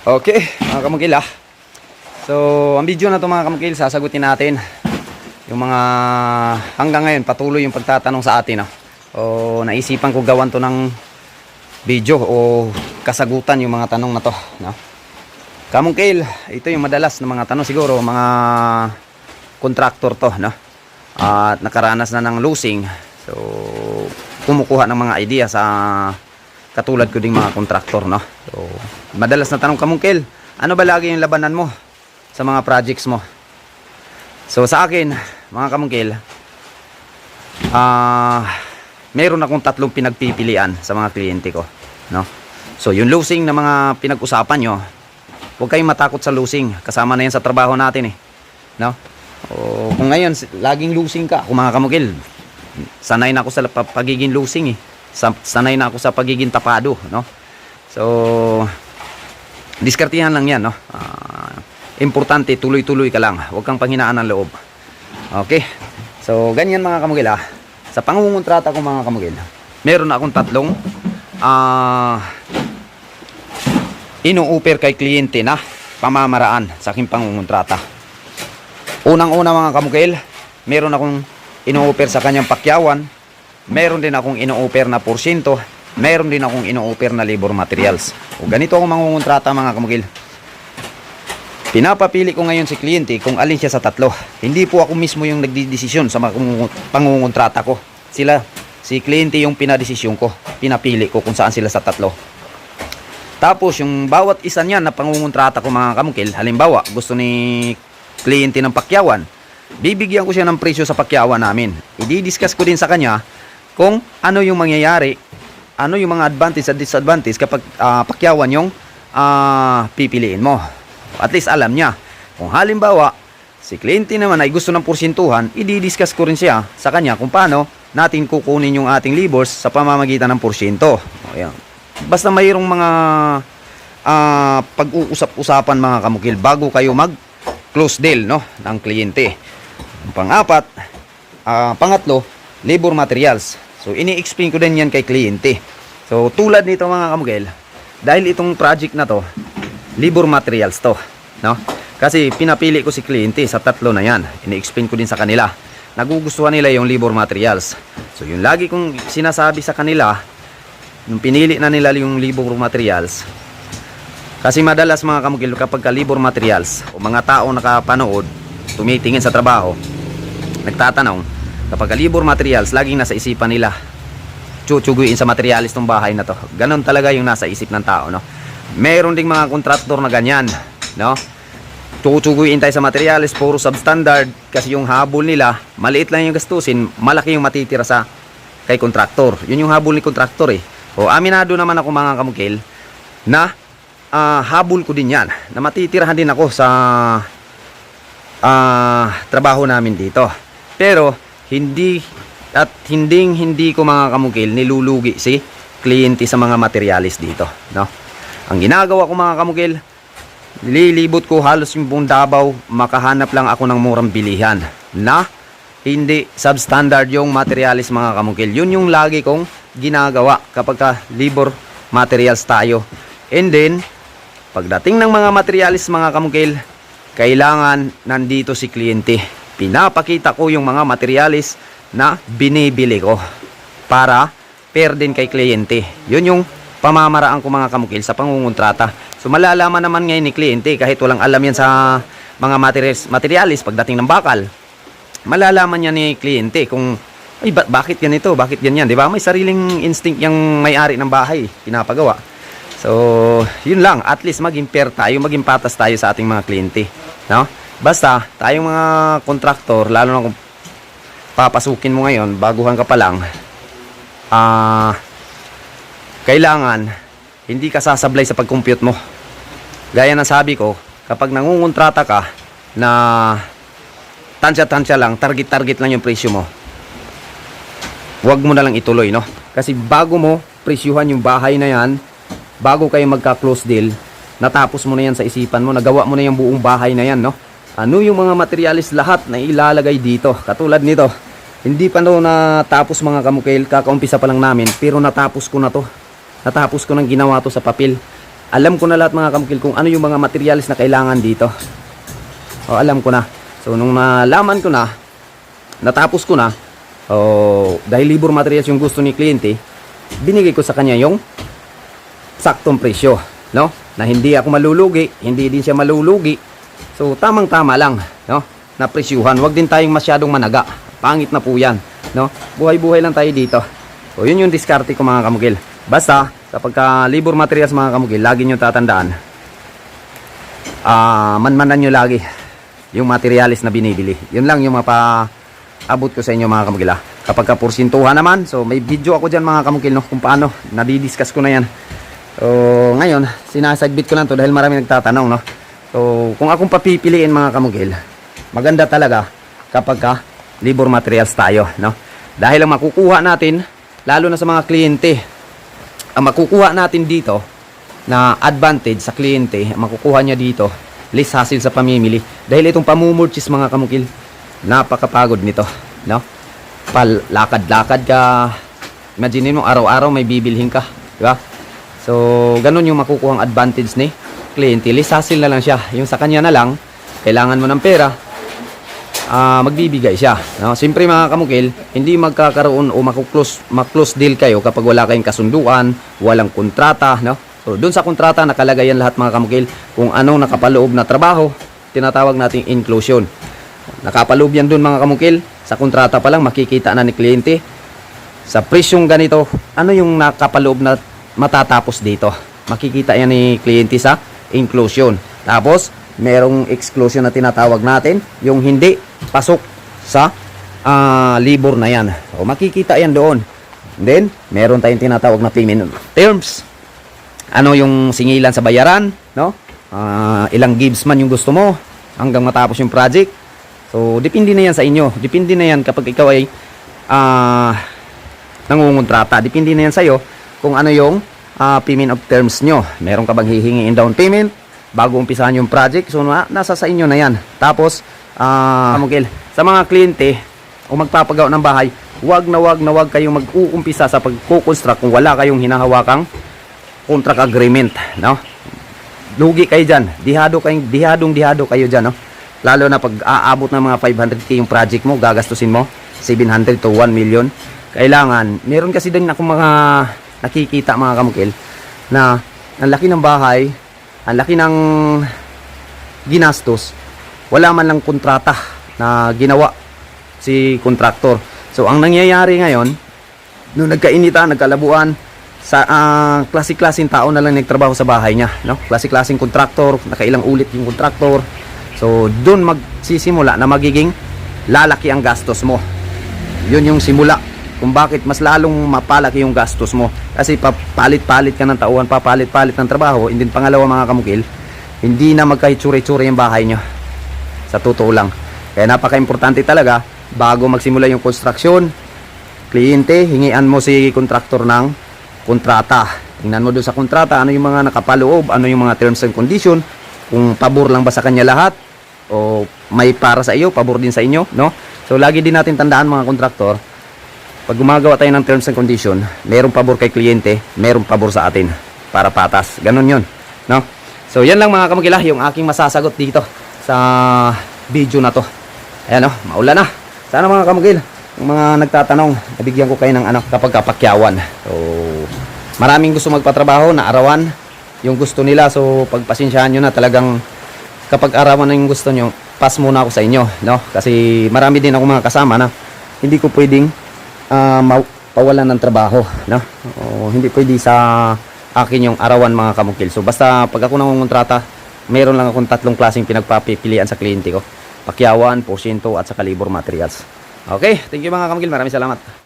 Okay, mga kamagil ah. So, ang video na to mga kamagil, sasagutin natin yung mga hanggang ngayon patuloy yung pagtatanong sa atin. Ah. O naisipan ko gawan to ng video o kasagutan yung mga tanong na to. No? Kamungkil, ito yung madalas na mga tanong siguro, mga contractor to. No? At nakaranas na ng losing. So, kumukuha ng mga idea sa katulad ko ding mga kontraktor no? So madalas na tanong kamungkil ano ba lagi yung labanan mo sa mga projects mo? So sa akin mga kamungkil ah meron akong tatlong pinagpipilian sa mga kliyente ko no? So yung losing na mga pinag-usapan nyo huwag kayong matakot sa losing. Kasama na yan sa trabaho natin eh no? O, kung ngayon laging losing ka kung mga kamungkil sanay na ako sa pa- pagiging losing eh sanay na ako sa pagiging tapado no? So diskartihan lang yan no? Ah, importante tuloy-tuloy ka lang. Huwag kang panghinaan ng loob. Okay? So ganyan mga kamugil ah. Sa pangungontrata ko mga kamugil meron akong tatlong ah inu-offer kay kliyente na pamamaraan sa aking pangungontrata. Unang-una mga kamugil meron akong ino-offer sa kanyang pakyawan meron din akong ino-offer na porsyento meron din akong ino-offer na labor materials. O ganito ako mangungontrata mga kamugil. Pinapapili ko ngayon si kliyente kung alin siya sa tatlo. Hindi po ako mismo yung nagdidesisyon sa mga pangungon- pangungontrata ko. Sila si kliyente yung pinadesisyon ko. Pinapili ko kung saan sila sa tatlo. Tapos yung bawat isa niyan na pangungontrata ko mga kamukil, halimbawa gusto ni kliyente ng pakyawan, bibigyan ko siya ng presyo sa pakyawan namin. I-discuss ko din sa kanya kung ano yung mangyayari, ano yung mga advantage at disadvantage kapag ah, pakyawan yung ah, pipiliin mo. At least alam niya. Kung halimbawa, si kliyente naman ay gusto ng porsintuhan, i-discuss ko rin siya sa kanya kung paano natin kukunin yung ating libors sa pamamagitan ng porsyento. O, yan. Basta mayroong mga ah, pag-uusap-usapan mga kamukil bago kayo mag close deal no ng kliyente. Ang Pang-apat, ah, pangatlo, labor materials. So ini-explain ko din yan kay kliyente. So tulad nito mga kamukil, dahil itong project na to, labor materials to, no? Kasi pinapili ko si kliyente sa tatlo na yan. Ini-explain ko din sa kanila. Nagugustuhan nila yung labor materials. So yung lagi kong sinasabi sa kanila, nung pinili na nila yung labor materials, kasi madalas mga kamugil kapag ka labor materials o mga tao nakapanood, tumitingin sa trabaho, nagtatanong, kapag ka labor materials, laging nasa isipan nila, chuchuguin sa materialis ng bahay na to. Ganon talaga yung nasa isip ng tao, no? Meron ding mga kontraktor na ganyan, no? Chuchuguin tayo sa materialis, puro substandard, kasi yung habol nila, maliit lang yung gastusin, malaki yung matitira sa kay kontraktor. Yun yung habol ni kontraktor eh. O aminado naman ako mga kamukil na ah, habol ko din yan na matitirahan din ako sa ah, trabaho namin dito. Pero hindi at hinding hindi ko mga kamukil nilulugi si kliyente sa mga materialis dito, no? Ang ginagawa ko mga kamukil, nililibot ko halos yung buong Davao, makahanap lang ako ng murang bilihan na hindi substandard yung materialis mga kamukil. Yun yung lagi kong ginagawa kapag ka labor materials tayo. And then, pagdating ng mga materialis mga kamukil, kailangan nandito si kliyente. Pinapakita ko yung mga materialis na binibili ko para pair din kay kliyente. Yun yung pamamaraan ko mga kamukil sa pangungontrata. So malalaman naman ngayon ni kliyente kahit walang alam yan sa mga materials, materialis pagdating ng bakal malalaman niya ni kliyente kung ay ba- bakit ganito, bakit ganyan, 'di ba? May sariling instinct yung may-ari ng bahay pinapagawa. So, yun lang, at least maging fair tayo, maging patas tayo sa ating mga kliyente, no? Basta tayong mga kontraktor, lalo na kung papasukin mo ngayon, baguhan ka pa lang, ah kailangan hindi ka sasablay sa pag-compute mo. Gaya ng sabi ko, kapag nangungontrata ka na tansya-tansya lang, target-target lang yung presyo mo. Huwag mo na lang ituloy, no? Kasi bago mo presyuhan yung bahay na yan, bago kayo magka-close deal, natapos mo na yan sa isipan mo, nagawa mo na yung buong bahay na yan, no? Ano yung mga materialis lahat na ilalagay dito? Katulad nito, hindi pa no natapos mga kamukil, kakaumpisa pa lang namin, pero natapos ko na to. Natapos ko nang ginawa to sa papel. alam ko na lahat mga kamukil kung ano yung mga materials na kailangan dito. O, alam ko na. So, nung nalaman ko na, natapos ko na, o, dahil libur materials yung gusto ni kliyente, binigay ko sa kanya yung saktong presyo, no? Na hindi ako malulugi, hindi din siya malulugi. So, tamang-tama lang, no? Na presyuhan. Huwag din tayong masyadong managa. Pangit na po yan, no? Buhay-buhay lang tayo dito. So, yun yung diskarte ko mga kamugil. Basta, kapag ka libur materials mga kamugil, lagi nyo tatandaan, ah manmanan nyo lagi yung materials na binibili. Yun lang yung mapa abot ko sa inyo mga kamugil. ah. Kapag ka naman, so may video ako dyan mga kamugil no, kung paano, nadidiscuss ko na yan. So, ngayon, sinasagbit ko lang to dahil marami nagtatanong, no? So, kung akong papipiliin mga kamugil, maganda talaga kapag ka labor materials tayo, no? Dahil ang makukuha natin, lalo na sa mga kliyente, ang makukuha natin dito na advantage sa kliyente, ang makukuha niya dito, less hassle sa pamimili. Dahil itong pamumurchis mga kamukil, napakapagod nito, no? Palakad-lakad ka, imagine mo araw-araw may bibilhin ka, di ba? So, ganun yung makukuhang advantage ni kliyente. Less hassle na lang siya. Yung sa kanya na lang, kailangan mo ng pera, ah magbibigay siya. No? Siyempre mga kamukil, hindi magkakaroon o makuklose, maklose deal kayo kapag wala kayong kasunduan, walang kontrata. No? So, doon sa kontrata, nakalagay yan lahat mga kamukil kung anong nakapaloob na trabaho, tinatawag nating inclusion. Nakapaloob yan doon mga kamukil. Sa kontrata pa lang, makikita na ni kliyente. Sa presyong ganito, ano yung nakapaloob na matatapos dito? Makikita yan ni kliyente sa inclusion. Tapos, merong exclusion na tinatawag natin, yung hindi pasok sa ah, libor na yan. So, makikita yan doon. Then, meron tayong tinatawag na payment terms. Ano yung singilan sa bayaran, no? Ah, ilang gives man yung gusto mo hanggang matapos yung project. So, depende na yan sa inyo. Depende na yan kapag ikaw ay ah, nangungontrata. Depende na yan sa'yo kung ano yung ah, payment of terms nyo. Meron ka bang hihingiin down payment bago umpisahan yung project? So, na, nasa sa inyo na yan. Tapos, ah, Miguel, sa mga kliyente o magpapagawa ng bahay, wag na wag na wag kayong mag-uumpisa sa pagkukonstruct kung wala kayong hinahawakang contract agreement, no? Lugi kayo dyan. Dihado kayong, dihadong dihado kayo dyan, no? Lalo na pag aabot ng mga 500k yung project mo, gagastusin mo 700 to 1 million. Kailangan, meron kasi din ako mga nakikita mga kamukil na ang laki ng bahay, ang laki ng ginastos, wala man lang kontrata na ginawa si kontraktor. So, ang nangyayari ngayon, nung nagkainitan, nagkalabuan, sa ah, klase-klaseng tao na lang nagtrabaho sa bahay niya, no? Klase-klaseng kontraktor, nakailang ulit yung kontraktor. So, doon magsisimula na magiging lalaki ang gastos mo. Yun yung simula kung bakit mas lalong mapalaki yung gastos mo. Kasi papalit-palit ka ng tauhan, papalit-palit ng trabaho, and then pangalawa mga kamukil, hindi na magkahitsura-itsura yung bahay nyo. Sa totoo lang. Kaya napaka-importante talaga, bago magsimula yung construction, kliyente, hingian mo si kontraktor ng kontrata. Tingnan mo doon sa kontrata, ano yung mga nakapaloob, ano yung mga terms and condition, kung pabor lang ba sa kanya lahat, o may para sa iyo, pabor din sa inyo, no? So, lagi din natin tandaan mga kontraktor, pag gumagawa tayo ng terms and condition, merong pabor kay kliyente, merong pabor sa atin para patas. Ganon yun, no? So, yan lang mga kamagila, yung aking masasagot dito sa video na to. Ayan, no? Maulan na. Sana mga kamagil, yung mga nagtatanong, nabigyan ko kayo ng ano, kapag kapakyawan. So, maraming gusto magpatrabaho na arawan yung gusto nila. So, pagpasensyahan nyo na talagang kapag arawan na yung gusto nyo, pass muna ako sa inyo, no? Kasi marami din ako mga kasama na hindi ko pwedeng ma- pawalan ng trabaho, no? O, hindi pwede sa akin yung arawan mga kamukil. So, basta pag ako nangungontrata, meron lang akong tatlong klaseng pinagpapipilian sa kliyente ko. Pakyawan, porsyento, at saka labor materials. Okay, thank you mga kamukil. Maraming salamat.